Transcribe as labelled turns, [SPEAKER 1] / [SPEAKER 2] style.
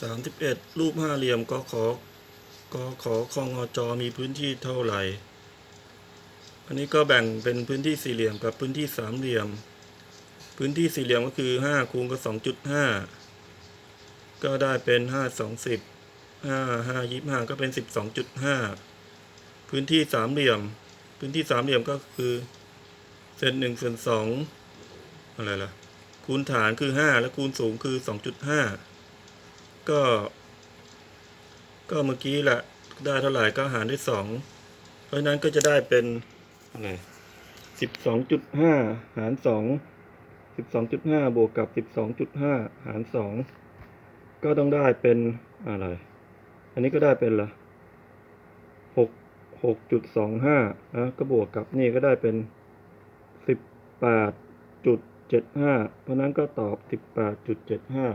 [SPEAKER 1] สามสิบเอ็ดรูปห้าเหลี่ยมก็ขอก็ขอคองอจอมีพื้นที่เท่าไหร่ อันนี้ก็แบ่งเป็นพื้นที่สี่เหลี่ยมกับพื้นที่สามเหลี่ยม พื้นที่สี่เหลี่ยมก็คือห้าคูณกับสองจุดห้าก็ได้เป็นห้าสองสิบห้าห้ายี่ห้าก็เป็นสิบสองจุดห้าพื้นที่สามเหลี่ยม พื้นที่สามเหลี่ยมก็คือเศษหนึ่งส่วนสองอะไรล่ะ คูณฐานคือห้าและคูณสูงคือสองจุดห้า ก็ ก็เมื่อกี้แหละ ได้เท่าไหร่ก็หารด้วยสอง เพราะนั้นก็จะได้เป็นอะไรสิบสองจุดห้าหารสองสิบสองจุดห้าบวกกับสิบสองจุดห้าหารสองก็ต้องได้เป็นอะไร อันนี้ก็ได้เป็นละหกหกจุดสองห้านะก็บวกกับนี่ก็ได้เป็นสิบแปดจุดเจ็ดห้าเพราะนั้นก็ตอบสิบแปดจุดเจ็ดห้า